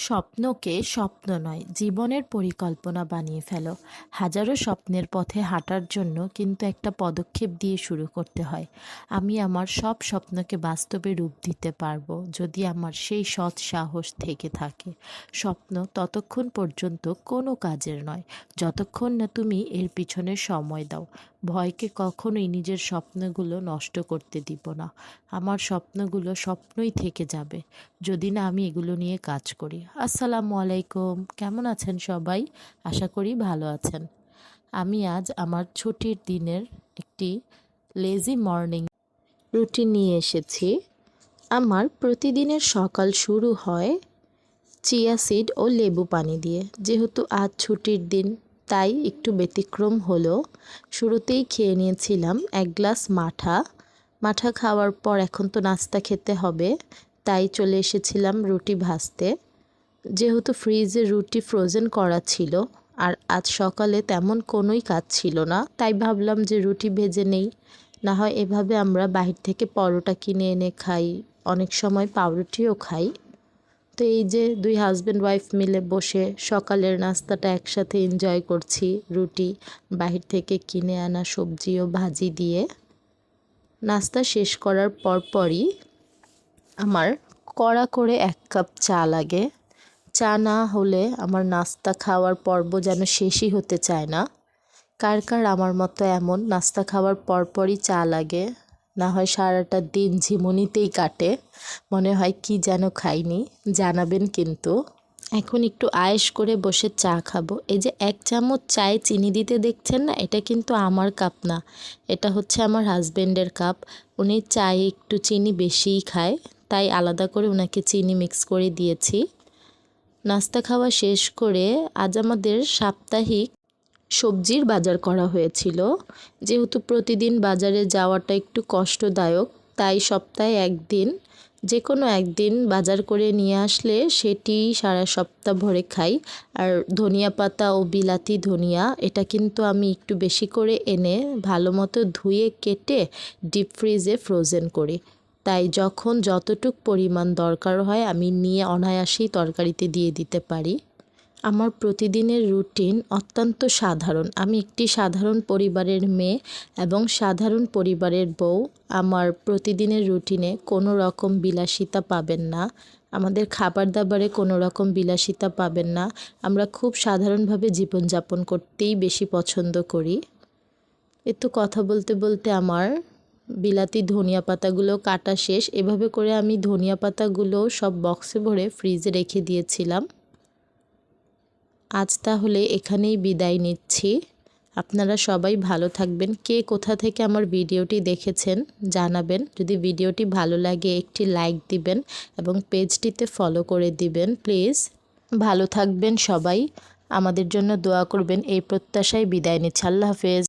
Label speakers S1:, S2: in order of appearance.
S1: স্বপ্নকে স্বপ্ন নয়, জীবনের পরিকল্পনা বানিয়ে ফেলো। হাজারো স্বপ্নের পথে হাঁটার জন্য কিন্তু একটা পদক্ষেপ দিয়ে শুরু করতে হয়। আমি আমার সব স্বপ্নকে বাস্তবে রূপ দিতে পারব যদি আমার সেই সৎ সাহস থেকে থাকে। স্বপ্ন ততক্ষণ পর্যন্ত কোনো কাজের নয়। যতক্ষণ না তুমি এর পিছনে সময় দাও। ভয়কে কখনোই নিজের স্বপ্নগুলো নষ্ট করতে দিব না। আমার স্বপ্নগুলো স্বপ্নই থেকে যাবে। যদি না আমি এগুলো নিয়ে কাজ করি। আসসালামু আলাইকুম। কেমন আছেন সবাই? আশা করি ভালো আছেন। আমি আজ আমার ছুটির দিনের একটি লেজি মর্নিং রুটিন নিয়ে এসেছি। আমার প্রতিদিনের সকাল শুরু হয় চিয়া সিড ও লেবু পানি দিয়ে। যেহেতু আজ ছুটির দিন তাই একটু ব্যতিক্রম হলো। শুরুতেই খেয়ে নিয়েছিলাম এক গ্লাস মাঠা। মাঠা খাওয়ার পর এখন তো নাস্তা খেতে হবে, তাই চলে এসেছিলাম রুটি ভাজতে। যেহেতু ফ্রিজে রুটি ফ্রোজেন করা ছিল, আর আজ সকালে তেমন কোনোই কাজ ছিল না, তাই ভাবলাম যে রুটি ভেজে নেই। না হয় এভাবে আমরা বাহির থেকে পরোটা কিনে এনে খাই, অনেক সময় পাউরুটিও খাই। তো এই যে দুই হাজব্যান্ড ওয়াইফ মিলে বসে সকালের নাস্তাটা একসাথে এনজয় করছি, রুটি, বাহির থেকে কিনে আনা সবজি ও ভাজি দিয়ে। নাস্তা শেষ করার পরপরই আমার কড়া করে এক কাপ চা লাগে। চা না হলে আমার নাস্তা খাওয়ার পর্ব যেন শেষই হতে চায় না। কার কার আমার মতো এমন নাস্তা খাওয়ার পরপরই চা লাগে। না হয় সারাটা দিন ঝিমুনিতেই কাটে। মনে হয় কি যেন খাইনি, জানাবেন কিন্তু। এখন একটু আয়েস করে বসে চা খাব। এই যে এক চামচ চায়ে চিনি দিতে দেখছেন না, এটা কিন্তু আমার কাপ না। এটা হচ্ছে আমার হাজব্যান্ডের কাপ। উনি চায়ে একটু চিনি বেশিই খায়, তাই আলাদা করে ওনাকে চিনি মিক্স করে দিয়েছি। নাস্তা খাওয়া শেষ করে আজ আমাদের সাপ্তাহিক সবজির বাজার করা হয়েছিল। যেহেতু প্রতিদিন বাজারে যাওয়াটা একটু কষ্টদায়ক, তাই সপ্তাহে একদিন যে কোনো একদিন বাজার করে নিয়ে আসলে সেটি সারা সপ্তাহ ভরে খাই। আর ধনিয়া পাতা ও বিলাতি ধনিয়া, এটা কিন্তু আমি একটু বেশি করে এনে ভালো মতো ধুয়ে কেটে ডিপ ফ্রিজে ফ্রোজেন করি। তাই যখন যতটুক পরিমাণ দরকার হয় আমি নিয়ে অনায়াসেই তরকারিতে দিয়ে দিতে পারি। আমার প্রতিদিনের রুটিন অত্যন্ত সাধারণ। আমি একটি সাধারণ পরিবারের মেয়ে এবং সাধারণ পরিবারের বউ। আমার প্রতিদিনের রুটিনে কোনো রকম বিলাসিতা পাবেন না। আমাদের খাবার দাবারে কোনো রকম বিলাসিতা পাবেন না। আমরা খুব সাধারণভাবে জীবনযাপন করতেই বেশি পছন্দ করি। এ তো কথা বলতে বলতে আমার বিলাতি ধনিয়া পাতাগুলো কাটা শেষ। এভাবে করে আমি ধনিয়া পাতাগুলো সব বক্সে ভরে ফ্রিজে রেখে দিয়েছিলাম। আজ তাহলে এখানেই বিদায় নিচ্ছি। আপনারা সবাই ভালো থাকবেন। কে কোথা থেকে আমার ভিডিওটি দেখেছেন জানাবেন। যদি ভিডিওটি ভালো লাগে, একটি লাইক দিবেন এবং পেজটিতে ফলো করে দিবেন, প্লিজ। ভালো থাকবেন সবাই। আমাদের জন্য দোয়া করবেন। এই প্রত্যাশায় বিদায় নিচ্ছি। আল্লাহ হাফেজ।